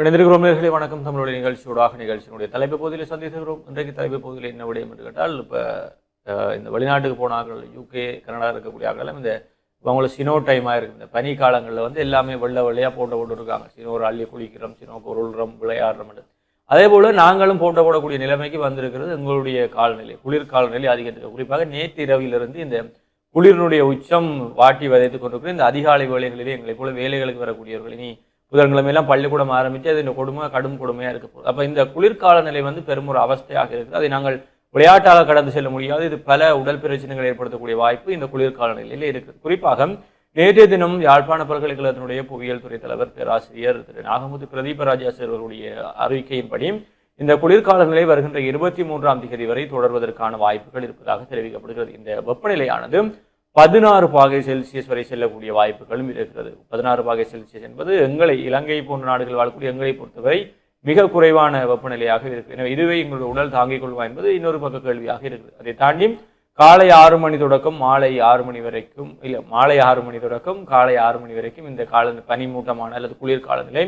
இணைந்திருக்கிறோம். நேர்களை வணக்கம். தமிழுடைய நிகழ்ச்சியோடாக நிகழ்ச்சியினுடைய தலைப்பு பகுதியில் சந்தித்திருக்கிறோம். இன்றைக்கு தலைப்பு பகுதியில் என்ன விடயம் என்று கேட்டால் இப்போ இந்த வெளிநாட்டுக்கு போனார்கள் யூகே கனடா இருக்கக்கூடிய ஆட்கள் இந்த இப்போ சினோ டைமாக இருக்குது இந்த பனி காலங்களில் வந்து எல்லாமே வெள்ளை வெள்ளையாக போட்டு போட்டு இருக்காங்க. சினோர் அள்ளி குளிக்கிறோம் சினோக்கு உருள்றோம் விளையாடுறோம் அதே போல் நாங்களும் போட்ட போடக்கூடிய நிலைமைக்கு வந்திருக்கிறது எங்களுடைய காலநிலை. குளிர் காலநிலை அதிகரித்து குறிப்பாக நேற்று இரவிலிருந்து இந்த குளிரினுடைய உச்சம் வாட்டி வதைத்து கொண்டிருக்கிற இந்த அதிகாலை வேலைகளிலே எங்களைப் போல வேலைகளுக்கு வரக்கூடியவர்கள் இனி புதன்கிழமையெல்லாம் பள்ளிக்கூடம் ஆரம்பித்து அது இந்த கொடுமை கடும் கொடுமையாக இருக்க போகுது. அப்போ இந்த குளிர்கால நிலை வந்து பெரும் ஒரு அவஸ்தையாக இருக்குது. அதை நாங்கள் விளையாட்டாக கடந்து செல்ல முடியாது. இது பல உடல் பிரச்சனைகள் ஏற்படுத்தக்கூடிய வாய்ப்பு இந்த குளிர்கால நிலையில் இருக்குது. குறிப்பாக நேற்றைய தினம் யாழ்ப்பாண பல்கலைக்கழகத்தினுடைய புவியியல் துறை தலைவர் பேராசிரியர் திரு நாகமுத்து பிரதீபராஜாஸ் அவர்களுடைய அறிக்கையின்படி இந்த குளிர்கால நிலை வருகின்ற இருபத்தி மூன்றாம் தேதி வரை தொடர்வதற்கான வாய்ப்புகள் இருப்பதாக தெரிவிக்கப்படுகிறது. இந்த வெப்பநிலையானது பதினாறு பாகை செல்சியஸ் வரை செல்லக்கூடிய வாய்ப்புகளும் இருக்கிறது. பதினாறு பாகை செல்சியஸ் என்பது எங்களை இலங்கை போன்ற நாடுகள் வாழக்கூடிய எங்களை பொறுத்தவரை மிக குறைவான வெப்பநிலையாக இருக்கு. எனவே இதுவே எங்களுடைய உடல் தாங்கிக் கொள்வா என்பது இன்னொரு பக்க கேள்வியாக இருக்குது. அதை தாண்டி காலை ஆறு மணி தொடக்கம் மாலை ஆறு மணி வரைக்கும் இல்லை மாலை ஆறு மணி தொடக்கம் காலை ஆறு மணி வரைக்கும் இந்த கால பனிமூட்டமான அல்லது குளிர் காலநிலை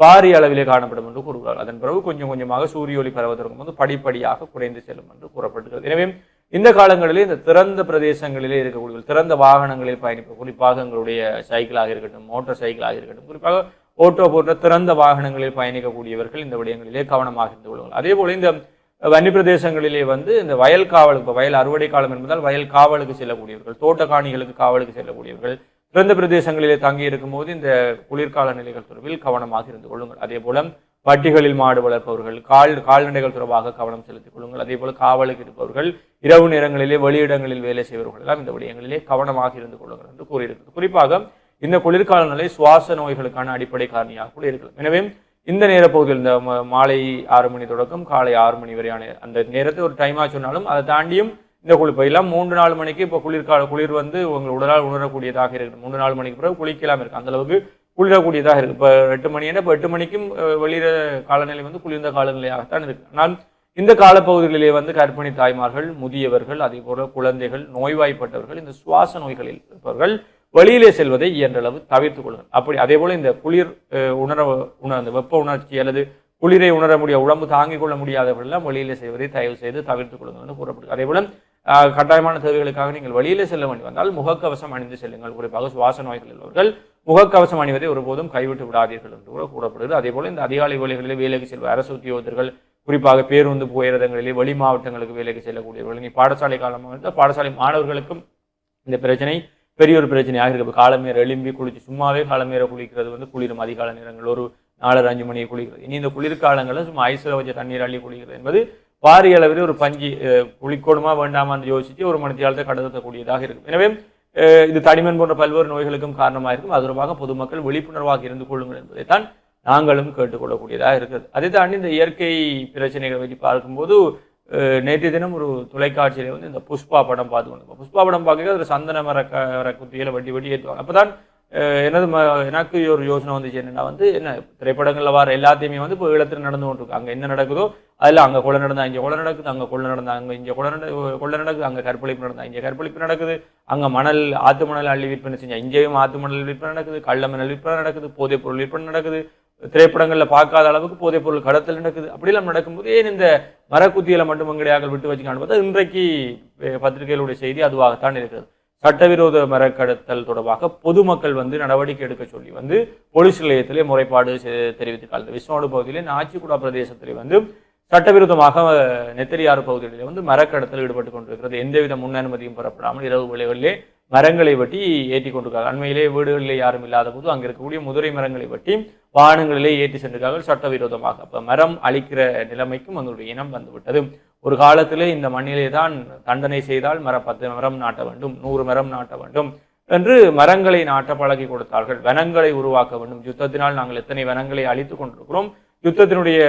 பாரிய அளவிலே காணப்படும் என்று கூறுகிறார். அதன் பிறகு கொஞ்சம் கொஞ்சமாக சூரிய ஒளி பரவதற்கு வந்து படிப்படியாக குறைந்து செல்லும் என்று கூறப்படுகிறது. எனவே இந்த காலங்களிலே இந்த திறந்த பிரதேசங்களிலே இருக்கக்கூடிய திறந்த வாகனங்களில் பயணிப்ப குறிப்பாக எங்களுடைய சைக்கிளாக இருக்கட்டும் மோட்டார் சைக்கிளாக இருக்கட்டும் குறிப்பாக ஓட்டோ போன்ற திறந்த வாகனங்களில் பயணிக்கக்கூடியவர்கள் இந்த விடயங்களிலே கவனமாக இருந்து கொள்வார்கள் அதே போல இந்த வன்னி பிரதேசங்களிலே வந்து இந்த வயல் காவலுக்கு இப்போ வயல் அறுவடை காலம் என்பதால் வயல் காவலுக்கு செல்லக்கூடியவர்கள் தோட்டக்காணிகளுக்கு காவலுக்கு செல்லக்கூடியவர்கள் திறந்த பிரதேசங்களிலே தங்கி இருக்கும்போது இந்த குளிர்கால நிலைகள் தொடர்பில் கவனமாக இருந்து கொள்ளுங்கள். அதே போல பட்டிகளில் மாடு வளர்ப்பவர்கள் கால் கால்நடைகள் தொடர்பாக கவனம் செலுத்திக் கொள்ளுங்கள். அதே போல காவலுக்கு இருப்பவர்கள் இரவு நேரங்களிலே வெளியிடங்களில் வேலை செய்பவர்கள் எல்லாம் இந்த விடயங்களிலே கவனமாக இருந்து கொள்ளுங்கள் என்று கூறியிருக்கிறது. குறிப்பாக இந்த குளிர்கால நிலை சுவாச நோய்களுக்கான அடிப்படை காரணியாக கூட இருக்கலாம். எனவே இந்த நேர பகுதியில் இந்த ம- மாலை ஆறு மணி தொடக்கம் காலை ஆறு மணி வரையான அந்த நேரத்தை ஒரு டைமாக சொன்னாலும் அதை தாண்டியும் இந்த குளிப்பை எல்லாம் மூன்று நாலு மணிக்கு இப்போ குளிர்கால குளிர் வந்து உங்கள் உடலால் உணரக்கூடியதாக இருக்கு மூன்று நாலு மணிக்கு பிறகு குளிக்கலாம். இருக்கு அந்தளவுக்கு குளிரக்கூடியதாக இருக்கு. இப்போ எட்டு மணி என்ன இப்போ எட்டு மணிக்கும் வெளியிற காலநிலை வந்து குளிர்ந்த காலநிலையாகத்தான் இருக்கு. ஆனால் இந்த காலப்பகுதிகளிலே வந்து கர்ப்பிணி தாய்மார்கள் முதியவர்கள் அதே போல குழந்தைகள் நோய்வாய்ப்பட்டவர்கள் இந்த சுவாச நோய்களில் இருப்பவர்கள் வெளியிலே செல்வதை இயன்றளவு தவிர்த்துக் கொள்ளுங்கள். அப்படி அதே போல இந்த குளிர் உணர உணர் அந்த வெப்ப உணர்ச்சி அல்லது குளிரை உணர முடிய உடம்பு தாங்கிக் கொள்ள முடியாதவர்கள்லாம் வெளியிலே செய்வதை தயவு செய்து தவிர்த்துக் கொள்ளுங்கள் என்று கூறப்படுகிறது. அதே போல கட்டாயமான தேவைகளுக்காக நீங்கள் வெளியிலே செல்ல வேண்டி வந்தால் முகக்கவசம் அணிந்து செல்லுங்கள். குறிப்பாக சுவாச நோய்கள் உள்ளவர்கள் முகக்கவசம் அணிவதை ஒருபோதும் கைவிட்டு விடாதீர்கள் என்று கூட கூறப்படுகிறது. அதே போல இந்த அதிகாலை வேலைகளில் வேலைக்கு செல்வ அரசு உத்தியோகத்தர்கள் குறிப்பாக பேருந்து புகையிரதங்களிலே வெளி மாவட்டங்களுக்கு வேலைக்கு செல்லக்கூடியவர்கள். நீ பாடசாலை காலமாக இருந்தால் பாடசாலை மாணவர்களுக்கும் இந்த பிரச்சனை பெரிய ஒரு பிரச்சனையாக இருக்கு. இப்போ காலமேற எழும்பி குளிச்சு சும்மாவே காலமேற குளிக்கிறது வந்து குளிரும் அதிகால நேரங்கள் ஒரு நாலரை அஞ்சு மணியை குளிக்கிறது. இனி இந்த குளிர்காலங்களில் சும்மா ஐஸில் வச்ச தண்ணீர் அள்ளி குளிக்கிறது என்பது பாரிய அளவில் ஒரு பஞ்சு அஹ், குளிக்கணுமா வேண்டாமான்னு யோசித்து ஒரு மணித்தியாலத்தை கடத்தக்கூடியதாக இருக்கும் எனவே இது தடிமன் போன்ற பல்வேறு நோய்களுக்கும் காரணமாக இருக்கும். அது தொடர்பாக பொதுமக்கள் விழிப்புணர்வாக இருந்து கொள்ளுங்கள் என்பதைத்தான் நாங்களும் கேட்டுக்கொள்ளக்கூடியதாக இருக்குது அதை தாண்டி இந்த இயற்கை பிரச்சனைகளை பற்றி பார்க்கும்போது நேற்று தினம் ஒரு தொலைக்காட்சியில் வந்து இந்த புஷ்பா படம் பார்த்து கொண்டு புஷ்பா படம் பார்க்க ஒரு சந்தன மர க மர குத்தியில் வட்டி வட்டி ஏற்றுவாங்க. அப்போ தான் எனது ம எனக்கு ஒரு யோசனை வந்துச்சு என்னென்னா வந்து என்ன திரைப்படங்களில் வர எல்லாத்தையுமே வந்து இப்போ ஈழத்தில் நடந்து கொண்டிருக்காங்க. என்ன நடக்குதோ அதில் அங்கே கொலை நடந்தால் இங்கே கொலை நடக்குது அங்கே கொலை நடந்தால் அங்கே இங்கே கொலை நட கொலை நடக்குது அங்கே கற்பழிப்பு நடந்தால் இங்கே கற்பழிப்பு நடக்குது. அங்கே மணல் ஆத்து மணல் அள்ளி விற்பனை செஞ்சால் இங்கேயும் ஆத்து மணல் விற்பனை நடக்குது கள்ள மணல் விற்பனை நடக்குது போதைப் பொருள் விற்பனை நடக்குது. திரைப்படங்களில் பார்க்காத அளவுக்கு போதைப் பொருள் கடத்தல் நடக்குது. அப்படிலாம் நடக்கும்போது ஏன் இந்த மரக்குத்தியில் மட்டும் எங்கடையாக விட்டு வச்சுக்கான்னு பார்த்தா இன்றைக்கு பத்திரிகைகளுடைய செய்தி அதுவாகத்தான் இருக்கிறது. சட்டவிரோத மரக்கடத்தல் தொடர்பாக பொதுமக்கள் வந்து நடவடிக்கை எடுக்க சொல்லி வந்து போலீஸ் நிலையத்திலே முறைப்பாடு செ- தெரிவித்திருக்காங்க விஸ்வநாடு பகுதியிலே நாச்சிக்குடா பிரதேசத்திலே வந்து சட்டவிரோதமாக நெத்தரியாறு பகுதிகளில் வந்து மரக்கடத்தில் ஈடுபட்டு கொண்டிருக்கிறது. எந்தவித முன் அனுமதியும் பெறப்படாமல் இரவு வேளைகளிலே மரங்களை வெட்டி ஏற்றி கொண்டிருக்காங்க. அண்மையிலே வீடுகளிலே யாரும் இல்லாத போது அங்கே இருக்கக்கூடிய முதிரை மரங்களை வெட்டி வாகனங்களிலே ஏற்றி சென்றிருக்கார்கள் சட்டவிரோதமாக. அப்போ மரம் அழிக்கிற நிலைமைக்கும் அதனுடைய இனம் வந்துவிட்டது. ஒரு காலத்திலே இந்த மண்ணிலே தான் தண்டனை செய்தால் மரம் பத்து மரம் நாட்ட வேண்டும் நூறு மரம் நாட்ட வேண்டும் என்று மரங்களை நாட்ட பழகி கொடுத்தார்கள். வனங்களை உருவாக்க வேண்டும். யுத்தத்தினால் நாங்கள் எத்தனை வனங்களை அழித்துக் கொண்டிருக்கிறோம்? யுத்தத்தினுடைய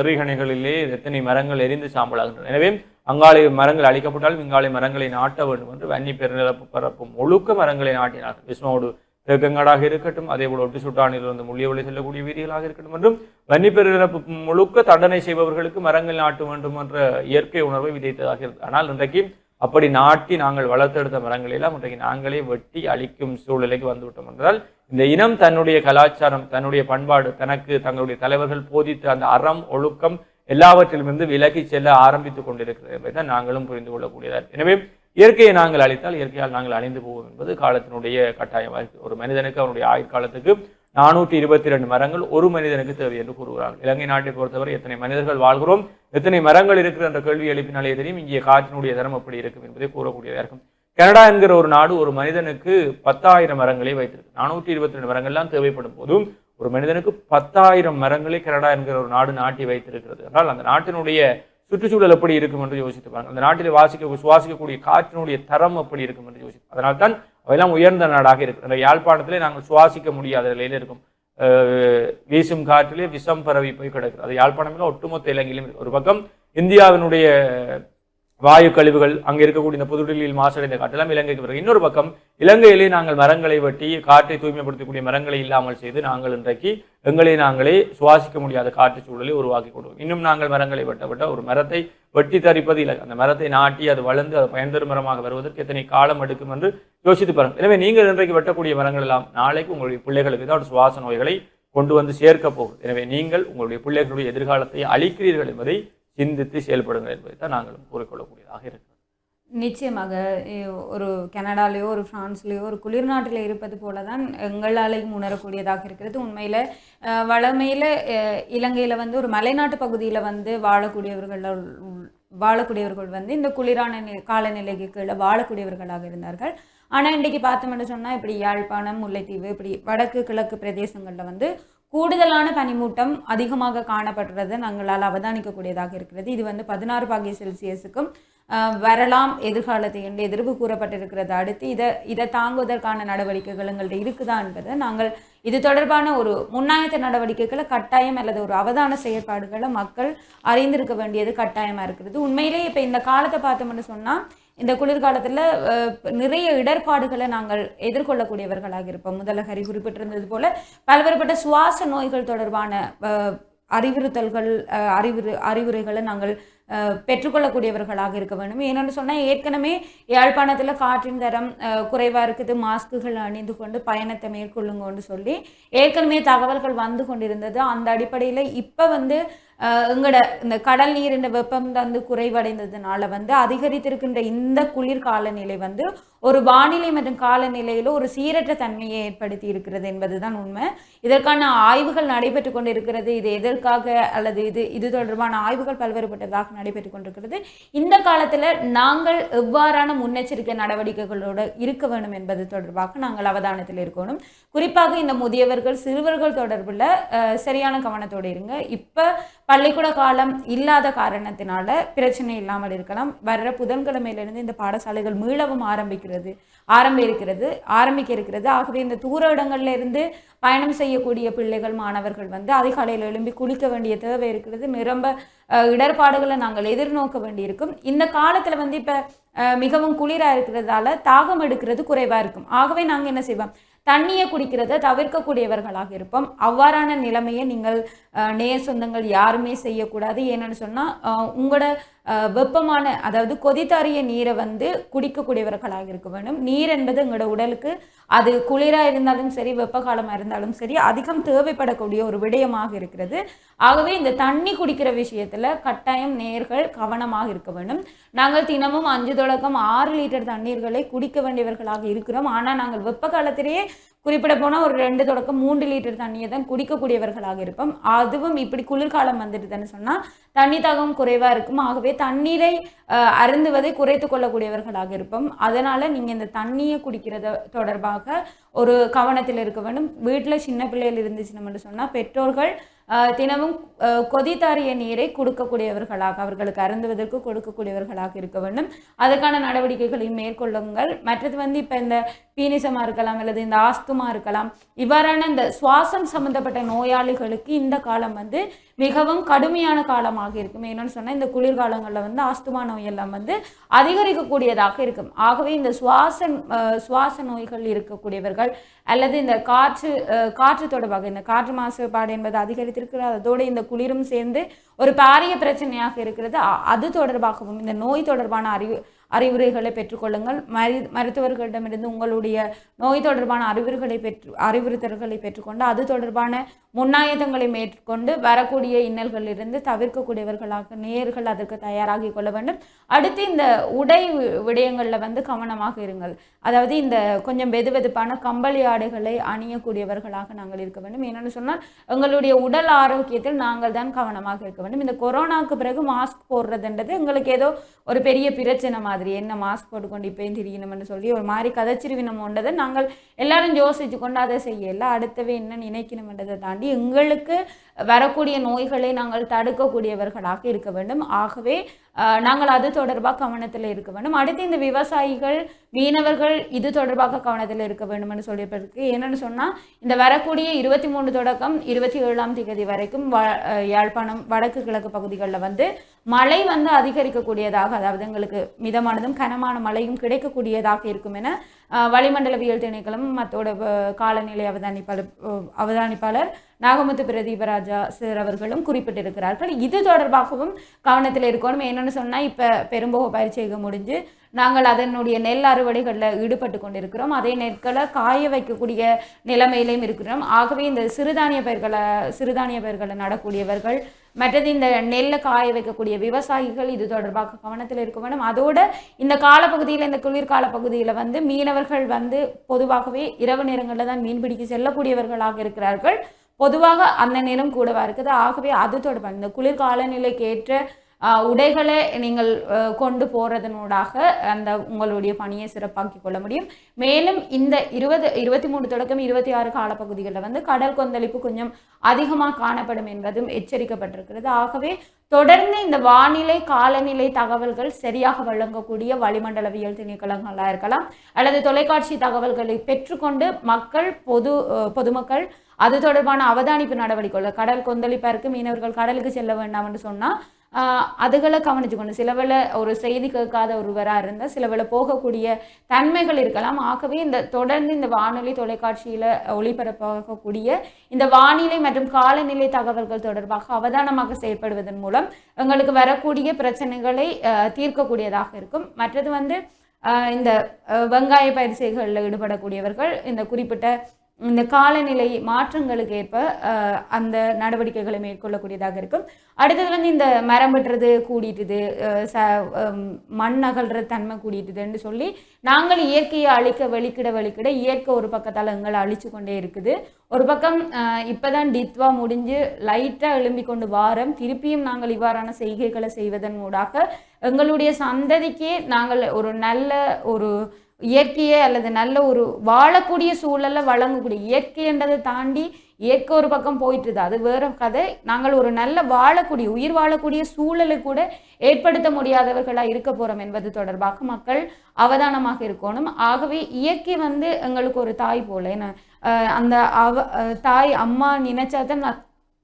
எறிகணைகளிலே எத்தனை மரங்கள் எரிந்து சாம்பலாகின்றன. எனவே அங்காலை மரங்கள் அழிக்கப்பட்டாலும் இங்காலை மரங்களை நாட்ட வேண்டும் என்று வன்னி பெருநிலப்பு பரப்பு முழுக்க மரங்களை நாட்டினார்கள். விஸ்வனோடு தெற்கங்காடாக இருக்கட்டும் அதே போல ஒட்டு சுட்டானிலிருந்து முள்ளியவளை செல்லக்கூடிய வீதிகளாக இருக்கட்டும் என்றும் வன்னி பெருநிலப்பு முழுக்க தண்டனை செய்பவர்களுக்கு மரங்கள் நாட்ட வேண்டும் என்ற இயற்கை உணர்வை விதைத்ததாக இருந்தது. ஆனால் இன்றைக்கு அப்படி நாட்டி நாங்கள் வளர்த்தெடுத்த மரங்களெல்லாம் இன்றைக்கு நாங்களே வெட்டி அழிக்கும் சூழ்நிலைக்கு வந்துவிட்டோம் என்றால் இந்த இனம் தன்னுடைய கலாச்சாரம் தன்னுடைய பண்பாடு தனக்கு தங்களுடைய தலைவர்கள் போதித்த அந்த அறம் ஒழுக்கம் எல்லாவற்றிலுமிருந்து விலகி செல்ல ஆரம்பித்துக் கொண்டிருக்கிறது என்பதை தான் நாங்களும் புரிந்து கொள்ளக்கூடியதா. எனவே இயற்கையை நாங்கள் அழித்தால் இயற்கையால் நாங்கள் அழிந்து போவோம் என்பது காலத்தினுடைய கட்டாயமாக ஒரு மனிதனுக்கு அவனுடைய ஆயுட்காலத்துக்கு நானூற்றி இருபத்தி ரெண்டு மரங்கள் ஒரு மனிதனுக்கு தேவை என்று கூறுகிறார்கள். இலங்கை நாட்டை பொறுத்தவரை எத்தனை மனிதர்கள் வாழ்கிறோம் எத்தனை மரங்கள் இருக்கிற என்ற கேள்வி எழுப்பினாலே தெரியும் இங்கே காற்றினுடைய தரம் எப்படி இருக்கும் என்பதை கூறக்கூடியதாக இருக்கும் கனடா என்கிற ஒரு நாடு ஒரு மனிதனுக்கு பத்தாயிரம் மரங்களை வைத்திருக்கு நானூற்றி இருபத்தி ரெண்டு மரங்கள்லாம் தேவைப்படும் போதும் ஒரு மனிதனுக்கு பத்தாயிரம் மரங்களை கனடா என்கிற ஒரு நாடு நாட்டி வைத்திருக்கிறது என்றால் அந்த நாட்டினுடைய சுற்றுச்சூழல் எப்படி இருக்கும் என்று யோசித்து பாருங்கள். அந்த நாட்டில் வாசிக்க சுவாசிக்கக்கூடிய காற்றினுடைய தரம் எப்படி இருக்கும் என்று யோசித்து அதனால் தான் அவையெல்லாம் உயர்ந்த நாடாக இருக்கிற அந்த யாழ்ப்பாணத்திலே நாங்கள் சுவாசிக்க முடியாத. நிலையில் இருக்கும். வீசும் காற்றிலே விஷம் பரவி போய் கிடக்கிறது அது யாழ்ப்பாணமில் ஒட்டுமொத்த இலங்கையிலும் ஒரு பக்கம் இந்தியாவினுடைய வாயு கழிவுகள் அங்கே இருக்கக்கூடிய இந்த புதுடில்லியில் மாசடைந்த காட்டெல்லாம் இலங்கைக்கு பிறகு. இன்னொரு பக்கம் இலங்கையிலே நாங்கள் மரங்களை வெட்டி காற்றை தூய்மைப்படுத்தக்கூடிய மரங்களை இல்லாமல் செய்து நாங்கள் இன்றைக்கு எங்களை நாங்களே சுவாசிக்க முடியாத காற்று சூழலை உருவாக்கி கொடுவோம் இன்னும் நாங்கள் மரங்களை வெட்டப்பட்ட ஒரு மரத்தை வெட்டி தரிப்பது இல்லை. அந்த மரத்தை நாட்டி அது வளர்ந்து அது பயன்தரும் மரமாக வருவதற்கு எத்தனை காலம் எடுக்கும் என்று யோசித்து பாருங்கள். எனவே நீங்கள் இன்றைக்கு வெட்டக்கூடிய மரங்கள் எல்லாம் நாளைக்கு உங்களுடைய பிள்ளைகளுக்கு தான் சுவாச நோய்களை கொண்டு வந்து சேர்க்க போகுது. எனவே நீங்கள் உங்களுடைய பிள்ளைகளுடைய எதிர்காலத்தை அழிக்கிறீர்கள் என்பதை சிந்தித்து செயல்படுங்கள் என்பதை தான் நாங்களும் கூறிக்கொள்ளக்கூடியதாக இருக்கிறோம் நிச்சயமாக ஒரு கனடாலேயோ ஒரு ஃப்ரான்ஸ்லேயோ ஒரு குளிர்நாட்டில் இருப்பது போல தான் எங்களாலையும் உணரக்கூடியதாக இருக்கிறது. உண்மையில் வளமையில் இலங்கையில் வந்து ஒரு மலைநாட்டு பகுதியில் வந்து வாழக்கூடியவர்கள் வாழக்கூடியவர்கள் வந்து இந்த குளிரான நி- காலநிலைக்கு கீழே வாழக்கூடியவர்களாக இருந்தார்கள். ஆனால் இன்றைக்கு பார்த்தோம்னு சொன்னால் இப்படி யாழ்ப்பாணம் முல்லைத்தீவு இப்படி வடக்கு கிழக்கு பிரதேசங்களில் வந்து கூடுதலான பனிமூட்டம் அதிகமாக காணப்படுறது நாங்களால் அவதானிக்கக்கூடியதாக இருக்கிறது. இது வந்து பதினாறு பாகை செல்சியஸுக்கும் வரலாம் எதிர்காலத்தை எதிர்வு கூறப்பட்டிருக்கிறது. அடுத்து இதை இதை தாங்குவதற்கான நடவடிக்கைகள் எங்கள்கிட்ட இருக்குதா என்பதை நாங்கள் இது தொடர்பான ஒரு முன்னாயத்த நடவடிக்கைகளை கட்டாயம் அல்லது ஒரு அவதான செயற்பாடுகளை மக்கள் அறிந்திருக்க வேண்டியது கட்டாயமாக இருக்கிறது. உண்மையிலேயே இப்போ இந்த காலத்தை பார்த்தோம்னு சொன்னால் இந்த குளிர்காலத்தில் நிறைய இடர்பாடுகளை நாங்கள் எதிர்கொள்ளக்கூடியவர்களாக இருப்போம். முதல்ல ஹரி குறிப்பிட்டிருந்தது போல பல்வேறுபட்ட சுவாச நோய்கள் தொடர்பான அறிவுறுத்தல்கள் அறிவுறு அறிவுரைகளை நாங்கள் பெற்றுக்கொள்ளக்கூடியவர்களாக இருக்க வேண்டும். ஏன்னு சொன்னால் ஏற்கனவே யாழ்ப்பாணத்தில் காற்றின் தரம் குறைவாக இருக்குது. மாஸ்க்குகள் அணிந்து கொண்டு பயணத்தை மேற்கொள்ளுங்கன்னு சொல்லி ஏற்கனவே தகவல்கள் வந்து கொண்டிருந்தது. அந்த அடிப்படையில் இப்போ வந்து எங்களோட இந்த கடல் நீரின் வெப்பம் வந்து குறைவடைந்ததுனால வந்து அதிகரித்திருக்கின்ற இந்த குளிர் காலநிலை வந்து ஒரு வானிலை மற்றும் காலநிலையில் ஒரு சீரற்ற தன்மையை ஏற்படுத்தி இருக்கிறது என்பதுதான் உண்மை. இதற்கான ஆய்வுகள் நடைபெற்று கொண்டிருக்கிறது. இது எதற்காக அல்லது இது இது தொடர்பான ஆய்வுகள் பல்வேறுபட்டதாக நடைபெற்று கொண்டிருக்கிறது. இந்த காலத்தில் நாங்கள் எவ்வாறான முன்னெச்சரிக்கை நடவடிக்கைகளோடு இருக்க வேண்டும் என்பது தொடர்பாக நாங்கள் அவதானத்தில் இருக்கணும். குறிப்பாக இந்த முதியவர்கள் சிறுவர்கள் தொடர்பில் அஹ், சரியான கவனத்தோடு இருங்க. இப்போ பள்ளிக்கூட காலம் இல்லாத காரணத்தினால பிரச்சனை இல்லாமல் இருக்கலாம். வர்ற புதன்கிழமையிலிருந்து இந்த பாடசாலைகள் மீளவும் ஆரம்பிக்கிறது ஆரம்பி இருக்கிறது ஆரம்பிக்க இருக்கிறது ஆகவே இந்த தூர இடங்கள்ல இருந்து பயணம் செய்யக்கூடிய பிள்ளைகள் மாணவர்கள் வந்து அதிகாலையில் எழும்பி குளிக்க வேண்டிய தேவை இருக்கிறது. நிரம்ப இடர்பாடுகளை நாங்கள் எதிர்நோக்க வேண்டியிருக்கும். இந்த காலத்தில் வந்து இப்போ மிகவும் குளிராக இருக்கிறதால தாகம் எடுக்கிறது குறைவாக இருக்கும். ஆகவே நாங்கள் என்ன செய்வோம்? தண்ணியை குடிக்கிறத தவிர்க்கக்கூடியவர்களாக இருப்போம். அவ்வாறான நிலைமையை நீங்கள் அஹ், நேய சொந்தங்கள் யாருமே செய்யக்கூடாது. ஏன்னு சொன்னால் உங்களோட வெப்பமான அதாவது கொதித்தாறிய நீரை வந்து குடிக்கக்கூடியவர்களாக இருக்க வேண்டும். நீர் என்பது எங்களோட உடலுக்கு அது குளிராக இருந்தாலும் சரி வெப்ப காலமாக இருந்தாலும் சரி அதிகம் தேவைப்படக்கூடிய ஒரு விடயமாக இருக்கிறது. ஆகவே இந்த தண்ணி குடிக்கிற விஷயத்தில் கட்டாயம் நேர்கள் கவனமாக இருக்க வேண்டும். நாங்கள் தினமும் அஞ்சு தொடக்கம் ஆறு லிட்டர் தண்ணீர்களை குடிக்க வேண்டியவர்களாக இருக்கிறோம். ஆனால் நாங்கள் வெப்ப காலத்திலேயே குறிப்பிட போனால் ஒரு ரெண்டு தொடக்கம் மூன்று லிட்டர் தண்ணியை தான் குடிக்கக்கூடியவர்களாக இருப்போம். அதுவும் இப்படி குளிர்காலம் வந்துட்டுதுன்னு சொன்னால் தண்ணி தாகம் குறைவாக இருக்கும். ஆகவே தண்ணீரை அஹ், அருந்துவதை குறைத்து கொள்ளக்கூடியவர்களாக இருப்போம். அதனால் நீங்கள் இந்த தண்ணியை குடிக்கிறத தொடர்பாக ஒரு கவனத்தில் இருக்க வேண்டும். வீட்டில் சின்ன பிள்ளைகள் நம்ம சொன்னால் பெற்றோர்கள் தினமும் கொதித்தாரிய நீரை கொடுக்கக்கூடியவர்களாக அவர்களுக்கு அருந்துவதற்கு கொடுக்கக்கூடியவர்களாக இருக்க வேண்டும். அதற்கான நடவடிக்கைகளை மேற்கொள்ளுங்கள். மற்றது வந்து இப்போ இந்த பீனிசமாக இருக்கலாம் அல்லது இந்த ஆஸ்துமா இருக்கலாம். இவ்வாறான இந்த சுவாசம் சம்பந்தப்பட்ட நோயாளிகளுக்கு இந்த காலம் வந்து மிகவும் கடுமையான காலமாக இருக்கும். என்னன்னு சொன்னால் இந்த குளிர்காலங்களில் வந்து ஆஸ்துமா நோய் எல்லாம் வந்து அதிகரிக்கக்கூடியதாக இருக்கும். ஆகவே இந்த சுவாச சுவாச நோய்கள் இருக்கக்கூடியவர்கள் அல்லது இந்த காற்று காற்று தொடர்பாக இந்த காற்று மாசுபாடு என்பது அதிகரித்திருக்கிறது அதோடு இந்த குளிரும் சேர்ந்து ஒரு பாரிய பிரச்சனையாக இருக்கிறது. அது தொடர்பாகவும் இந்த நோய் தொடர்பான அறிவு அறிவுரைகளை பெற்றுக்கொள்ளுங்கள். மரு மருத்துவர்களிடமிருந்து உங்களுடைய நோய் தொடர்பான அறிவுரைகளை பெற்று அறிவுறுத்தல்களை பெற்றுக்கொண்டு அது தொடர்பான முன்னாயத்தங்களை மேற்கொண்டு வரக்கூடிய இன்னல்களிலிருந்து தவிர்க்கக்கூடியவர்களாக நேயர்கள் அதற்கு தயாராகி கொள்ள வேண்டும். அடுத்து இந்த உடை விடயங்களில் வந்து கவனமாக இருங்கள். அதாவது இந்த கொஞ்சம் வெதுவெதுப்பான கம்பளி ஆடைகளை அணியக்கூடியவர்களாக நாங்கள் இருக்க வேண்டும். என்னென்னு சொன்னால் எங்களுடைய உடல் ஆரோக்கியத்தில் நாங்கள் தான் கவனமாக இருக்க வேண்டும். இந்த கொரோனாவுக்கு பிறகு மாஸ்க் போடுறதுன்றது எங்களுக்கு ஏதோ ஒரு பெரிய பிரச்சனை மாதிரி. என்ன மாஸ்க் போட்டுக்கொண்டு இப்பயும் திரியணும்னு சொல்லி ஒரு மாதிரி கதைச்சிருவினமோன்றதை நாங்கள் எல்லாரும் யோசிச்சு கொண்டு அதை செய்யல. அடுத்தவே என்ன நினைக்கணுமன்றதை தாண்டி எங்களுக்கு வரக்கூடிய நோய்களை நாங்கள் தடுக்கக்கூடியவர்களாக இருக்க வேண்டும். ஆகவே நாங்கள் அது தொடர்பாக கவனத்தில் இருக்க வேண்டும். அடுத்து இந்த விவசாயிகள் மீனவர்கள் இது தொடர்பாக கவனத்தில் இருக்க வேண்டும்னு சொல்லியிருப்பதற்கு என்னென்னு சொன்னால் இந்த வரக்கூடிய இருபத்தி மூணு தொடக்கம் இருபத்தி ஏழாம் தேதி வரைக்கும் வ யாழ்ப்பாணம் வடக்கு கிழக்கு பகுதிகளில் வந்து மழை வந்து அதிகரிக்கக்கூடியதாக அதாவது எங்களுக்கு மிதமானதும் கனமான மழையும் கிடைக்கக்கூடியதாக இருக்கும் என வளிமண்டலவியல் திணைக்களம் மற்றோட காலநிலை அவதானிப்பாளர் அவதானிப்பாளர் நாகமுத்து பிரதீபராஜா சார் அவர்களும் குறிப்பிட்டிருக்கிறார்கள். இது தொடர்பாகவும் கவனத்தில் இருக்கணும். என்னன்னு சொன்னால் இப்போ பெரும்போக பயிற்சியகம் முடிஞ்சு நாங்கள் அதனுடைய நெல் அறுவடைகளில் ஈடுபட்டு கொண்டிருக்கிறோம். அதே நெற்களை காய வைக்கக்கூடிய நிலைமையிலையும் இருக்கிறோம். ஆகவே இந்த சிறுதானிய பயிர்களை சிறுதானிய பயிர்களை நடக்கூடியவர்கள் மற்றது இந்த நெல்லை காய வைக்கக்கூடிய விவசாயிகள் இது தொடர்பாக கவனத்தில் இருக்க வேண்டும். அதோட இந்த காலப்பகுதியில் இந்த குளிர்கால பகுதியில் வந்து மீனவர்கள் வந்து பொதுவாகவே இரவு நேரங்களில் தான் மீன்பிடிக்க செல்லக்கூடியவர்களாக இருக்கிறார்கள். பொதுவாக அந்த நேரம் கூடவா இருக்குது. ஆகவே அது தொடர்பாக இந்த குளிர் காலநிலைக்கு ஏற்ற உடைகளை நீங்கள் கொண்டு போகிறதனூடாக அந்த உங்களுடைய பணியை சிறப்பாக்கி கொள்ள முடியும். மேலும் இந்த இருபது இருபத்தி மூணு தொடக்கம் இருபத்தி ஆறு காலப்பகுதிகளில் வந்து கடல் கொந்தளிப்பு கொஞ்சம் அதிகமாக காணப்படும் என்பதும் எச்சரிக்கப்பட்டிருக்கிறது. ஆகவே தொடர்ந்து இந்த வானிலை காலநிலை தகவல்கள் சரியாக வழங்கக்கூடிய வளிமண்டலவியல் திணைக்களங்களாக இருக்கலாம் அல்லது தொலைக்காட்சி தகவல்களை பெற்றுக்கொண்டு மக்கள் பொது பொதுமக்கள் அது தொடர்பான அவதானிப்பு நடவடிக்கைகள் கடல் கொந்தளிப்பாக இருக்கு மீனவர்கள் கடலுக்கு செல்ல வேண்டாம் என்று சொன்னால் அதுகளை கவனிச்சுக்கணும். சில வேளை ஒரு செய்தி கேட்காத ஒருவராக இருந்தால் சில வேளை போகக்கூடிய தன்மைகள் இருக்கலாம். ஆகவே இந்த தொடர்ந்து இந்த வானொலி தொலைக்காட்சியில் ஒளிபரப்பாகக்கூடிய இந்த வானிலை மற்றும் காலநிலை தகவல்கள் தொடர்பாக அவதானமாக செயல்படுவதன் மூலம் எங்களுக்கு வரக்கூடிய பிரச்சனைகளை தீர்க்கக்கூடியதாக இருக்கும். மற்றது வந்து இந்த வெங்காய பயிற்சிகளில் ஈடுபடக்கூடியவர்கள் இந்த குறிப்பிட்ட இந்த காலநிலை மாற்றங்களுக்கு ஏற்ப அந்த நடவடிக்கைகளை மேற்கொள்ளக்கூடியதாக இருக்கும். அடுத்தது வந்து இந்த மரம் வெட்டுறது கூடிட்டுது ச மண் அகல்ற தன்மை கூடிட்டுதுன்னு சொல்லி நாங்கள் இயற்கையை அழிக்க வெளிக்கிட வெளிக்கிட இயற்கை ஒரு பக்கத்தால் எங்களை அழிச்சு கொண்டே இருக்குது. ஒரு பக்கம் இப்போதான் டித்வா முடிஞ்சு லைட்டாக எழும்பி கொண்டு வாரம் திருப்பியும் நாங்கள் இவ்வாறான செய்கைகளை செய்வதன் மூடாக எங்களுடைய சந்ததிக்கே நாங்கள் ஒரு நல்ல ஒரு இயற்கையே அல்லது நல்ல ஒரு வாழக்கூடிய சூழலை வழங்கக்கூடிய இயற்கைன்றதை தாண்டி இயற்கை ஒரு பக்கம் போயிட்டுது அது வேற கதை. நாங்கள் ஒரு நல்ல வாழக்கூடிய உயிர் வாழக்கூடிய சூழலை கூட ஏற்படுத்த முடியாதவர்களாக இருக்க போகிறோம் என்பது தொடர்பாக மக்கள் அவதானமாக இருக்கணும். ஆகவே இயற்கை வந்து எங்களுக்கு ஒரு தாய் போல. அந்த அவ தாய் அம்மா நினைச்சாதான்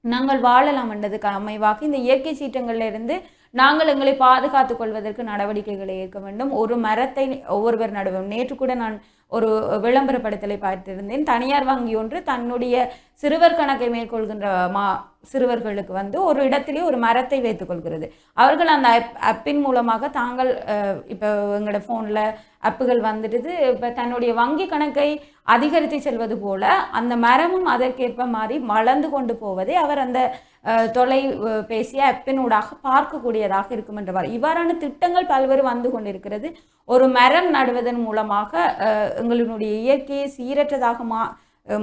நாங்கள் வாழலாம் என்றதுக்கு அமைவாக இந்த இயற்கை சீற்றங்கள்ல இருந்து நாங்கள் எங்களை பாதுகாத்துக் கொள்வதற்கு நடவடிக்கைகளை ஏற்க வேண்டும். ஒரு மரத்தை ஒவ்வொருவர் நடுவோம் நேற்று கூட நான் ஒரு விளம்பரப்படுத்தலை பார்த்திருந்தேன். தனியார் வங்கி ஒன்று தன்னுடைய சிறுவர் கணக்கை மேற்கொள்கின்ற மா சிறுவர்களுக்கு வந்து ஒரு இடத்திலே ஒரு மரத்தை வைத்துக்கொள்கிறது அவர்கள் அந்த அப் அப்பின் மூலமாக தாங்கள் இப்போ எங்களோட ஃபோனில் அப்புகள் வந்துடுது. இப்போ தன்னுடைய வங்கி கணக்கை அதிகரித்து செல்வது போல அந்த மரமும் அதற்கேற்ப மாறி வளர்ந்து கொண்டு போவதை அவர் அந்த தொலை பேசிய அப்பினூடாக பார்க்கக்கூடியதாக இருக்கும் என்றவாறு. இவ்வாறான திட்டங்கள் பல்வேறு வந்து கொண்டிருக்கிறது. ஒரு மரம் நடுவதன் மூலமாக எங்களுடைய இயற்கையை சீரற்றதாக மா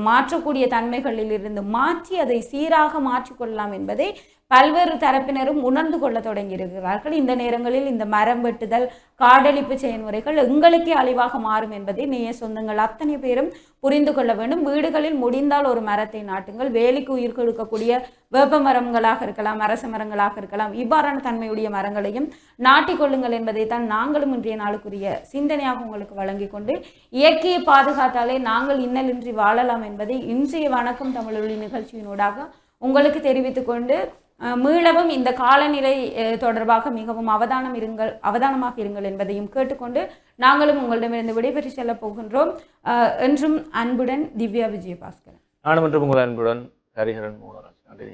மாற்றக்கூடிய தன்மைகளில் இருந்து மாற்றி அதை சீராக மாற்றிக்கொள்ளலாம் என்பதை பல்வேறு தரப்பினரும் உணர்ந்து கொள்ள தொடங்கியிருக்கிறார்கள். இந்த நேரங்களில் இந்த மரம் வெட்டுதல் காடழிப்பு செயல்முறைகள் எங்களுக்கே அழிவாக மாறும் என்பதை நேய சொந்தங்கள் அத்தனை பேரும் புரிந்து கொள்ள வேண்டும். வீடுகளில் முடிந்தால் ஒரு மரத்தை நாட்டுங்கள். வேலைக்கு உயிர் கொடுக்கக்கூடிய வேப்ப மரங்களாக இருக்கலாம் அரச மரங்களாக இருக்கலாம் இவ்வாறான தன்மையுடைய மரங்களையும் நாட்டிக்கொள்ளுங்கள் என்பதை தான் நாங்களும் இன்றைய நாளுக்குரிய சிந்தனையாக உங்களுக்கு வழங்கிக் கொண்டு இயற்கையை பாதுகாத்தாலே நாங்கள் இன்னலின்றி வாழலாம் என்பதை இன்றைய வணக்கம் தமிழொலி நிகழ்ச்சியினூடாக உங்களுக்கு தெரிவித்துக் கொண்டு மீளவும் இந்த காலநிலை அஹ், தொடர்பாக மிகவும் அவதானம் இருங்கள் அவதானமாக இருங்கள் என்பதையும் கேட்டுக்கொண்டு நாங்களும் உங்களிடமிருந்து விடைபெற்று செல்லப் போகின்றோம். அஹ், என்றும் அன்புடன் திவ்யா விஜயபாஸ்கரன் நானும் என்றும் உங்கள் அன்புடன் ஹரிஹரன் மோகனராஜ் நன்றி.